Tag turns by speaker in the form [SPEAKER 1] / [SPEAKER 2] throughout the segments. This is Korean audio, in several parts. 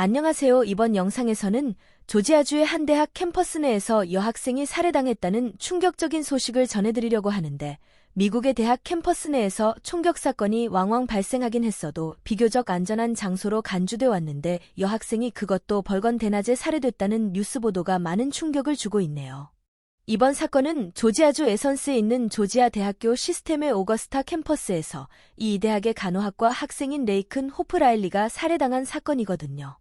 [SPEAKER 1] 안녕하세요. 이번 영상에서는 조지아주의 한 대학 캠퍼스 내에서 여학생이 살해당했다는 충격적인 소식을 전해드리려고 하는데 미국의 대학 캠퍼스 내에서 총격 사건이 왕왕 발생하긴 했어도 비교적 안전한 장소로 간주돼 왔는데 여학생이 그것도 벌건 대낮에 살해됐다는 뉴스 보도가 많은 충격을 주고 있네요. 이번 사건은 조지아주 에선스에 있는 조지아 대학교 시스템의 오거스타 캠퍼스에서 이 대학의 간호학과 학생인 레이큰 호프라일리가 살해당한 사건이거든요.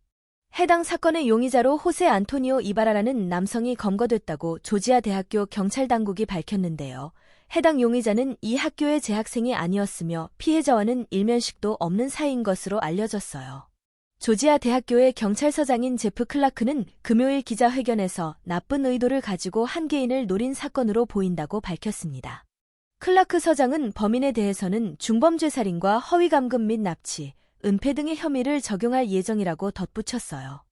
[SPEAKER 1] 해당 사건의 용의자로 호세 안토니오 이바라라는 남성이 검거됐다고 조지아 대학교 경찰 당국이 밝혔는데요. 해당 용의자는 이 학교의 재학생이 아니었으며 피해자와는 일면식도 없는 사이인 것으로 알려졌어요. 조지아 대학교의 경찰서장인 제프 클라크는 금요일 기자회견에서 나쁜 의도를 가지고 한 개인을 노린 사건으로 보인다고 밝혔습니다. 클라크 서장은 범인에 대해서는 중범죄 살인과 허위감금 및 납치, 은폐 등의 혐의를 적용할 예정이라고 덧붙였어요.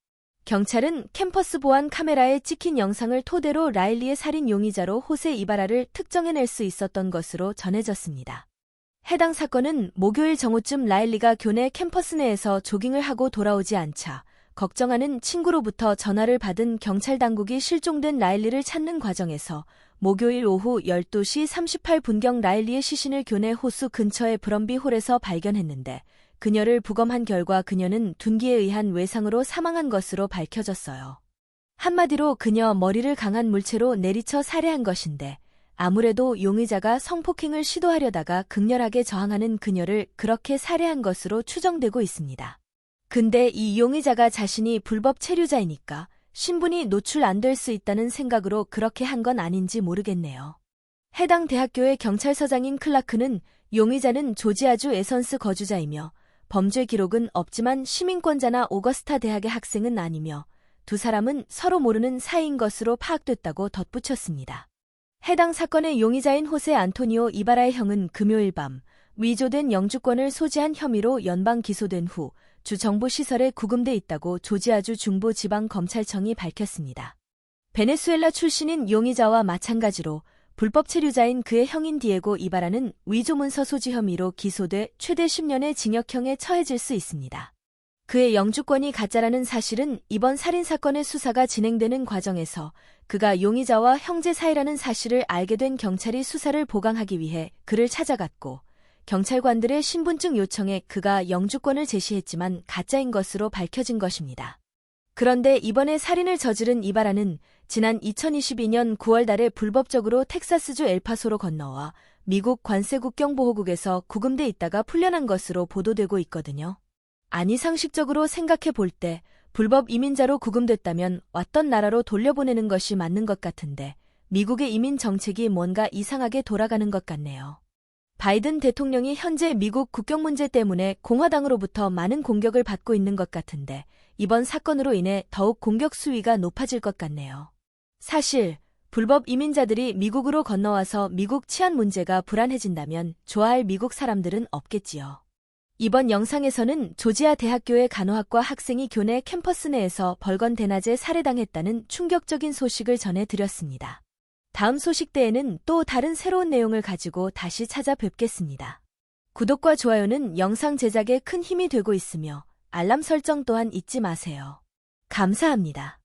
[SPEAKER 1] 경찰은 캠퍼스 보안 카메라에 찍힌 영상을 토대로 라일리의 살인 용의자로 호세 이바라를 특정해낼 수 있었던 것으로 전해졌습니다. 해당 사건은 목요일 정오쯤 라일리가 교내 캠퍼스 내에서 조깅을 하고 돌아오지 않자 걱정하는 친구로부터 전화를 받은 경찰 당국이 실종된 라일리를 찾는 과정에서 목요일 오후 12시 38분경 라일리의 시신을 교내 호수 근처의 브럼비 홀에서 발견했는데 그녀를 부검한 결과 그녀는 둔기에 의한 외상으로 사망한 것으로 밝혀졌어요. 한마디로 그녀 머리를 강한 물체로 내리쳐 살해한 것인데 아무래도 용의자가 성폭행을 시도하려다가 극렬하게 저항하는 그녀를 그렇게 살해한 것으로 추정되고 있습니다. 근데 이 용의자가 자신이 불법 체류자이니까 신분이 노출 안 될 수 있다는 생각으로 그렇게 한 건 아닌지 모르겠네요. 해당 대학교의 경찰서장인 클라크는 용의자는 조지아주 에선스 거주자이며 범죄 기록은 없지만 시민권자나 오거스타 대학의 학생은 아니며 두 사람은 서로 모르는 사이인 것으로 파악됐다고 덧붙였습니다. 해당 사건의 용의자인 호세 안토니오 이바라의 형은 금요일 밤 위조된 영주권을 소지한 혐의로 연방 기소된 후 주 정보시설에 구금돼 있다고 조지아주 중부지방검찰청이 밝혔습니다. 베네수엘라 출신인 용의자와 마찬가지로 불법 체류자인 그의 형인 디에고 이바라는 위조문서 소지 혐의로 기소돼 최대 10년의 징역형에 처해질 수 있습니다. 그의 영주권이 가짜라는 사실은 이번 살인사건의 수사가 진행되는 과정에서 그가 용의자와 형제 사이라는 사실을 알게 된 경찰이 수사를 보강하기 위해 그를 찾아갔고 경찰관들의 신분증 요청에 그가 영주권을 제시했지만 가짜인 것으로 밝혀진 것입니다. 그런데 이번에 살인을 저지른 이바라는 지난 2022년 9월 달에 불법적으로 텍사스주 엘파소로 건너와 미국 관세 국경 보호국에서 구금돼 있다가 풀려난 것으로 보도되고 있거든요. 아니 상식적으로 생각해 볼 때 불법 이민자로 구금됐다면 왔던 나라로 돌려보내는 것이 맞는 것 같은데 미국의 이민 정책이 뭔가 이상하게 돌아가는 것 같네요. 바이든 대통령이 현재 미국 국경 문제 때문에 공화당으로부터 많은 공격을 받고 있는 것 같은데 이번 사건으로 인해 더욱 공격 수위가 높아질 것 같네요. 사실 불법 이민자들이 미국으로 건너와서 미국 치안 문제가 불안해진다면 좋아할 미국 사람들은 없겠지요. 이번 영상에서는 조지아 대학교의 간호학과 학생이 교내 캠퍼스 내에서 벌건 대낮에 살해당했다는 충격적인 소식을 전해드렸습니다. 다음 소식 때에는 또 다른 새로운 내용을 가지고 다시 찾아뵙겠습니다. 구독과 좋아요는 영상 제작에 큰 힘이 되고 있으며 알람 설정 또한 잊지 마세요. 감사합니다.